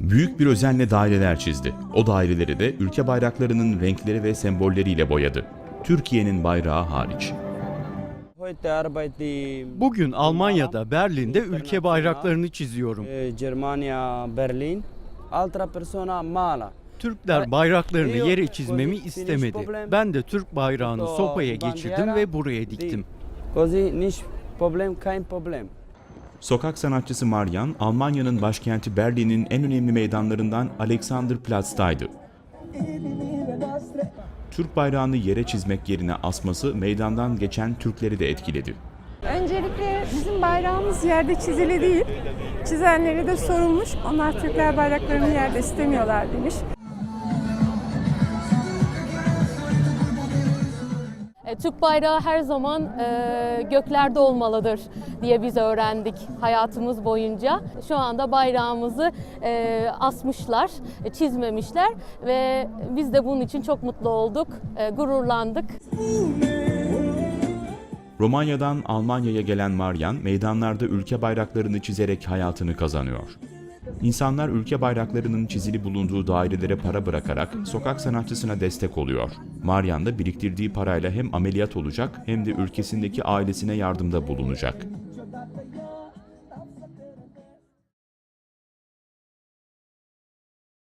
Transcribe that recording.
Büyük bir özenle daireler çizdi. O daireleri de ülke bayraklarının renkleri ve sembolleriyle boyadı. Türkiye'nin bayrağı hariç. Bugün Almanya'da Berlin'de ülke bayraklarını çiziyorum. äh, Germania, Berlin. Altra persona mala. Türkler bayraklarını yere çizmemi istemedi. Ben de Türk bayrağını sopaya geçirdim ve buraya diktim. Così problem, kein problem. Sokak sanatçısı Maryan, Almanya'nın başkenti Berlin'in en önemli meydanlarından Alexanderplatz'taydı. Türk bayrağını yere çizmek yerine asması meydandan geçen Türkleri de etkiledi. Öncelikle bizim bayrağımız yerde çizili değil. Çizenleri de sorulmuş. Onlar Türkler bayraklarını yerde istemiyorlar demiş. Türk bayrağı her zaman e, göklerde olmalıdır diye biz öğrendik hayatımız boyunca. Şu anda bayrağımızı e, asmışlar, e, çizmemişler ve biz de bunun için çok mutlu olduk, e, gururlandık. Romanya'dan Almanya'ya gelen Maryan, meydanlarda ülke bayraklarını çizerek hayatını kazanıyor. İnsanlar ülke bayraklarının çizili bulunduğu dairelere para bırakarak sokak sanatçısına destek oluyor. Maryan da biriktirdiği parayla hem ameliyat olacak hem de ülkesindeki ailesine yardımda bulunacak.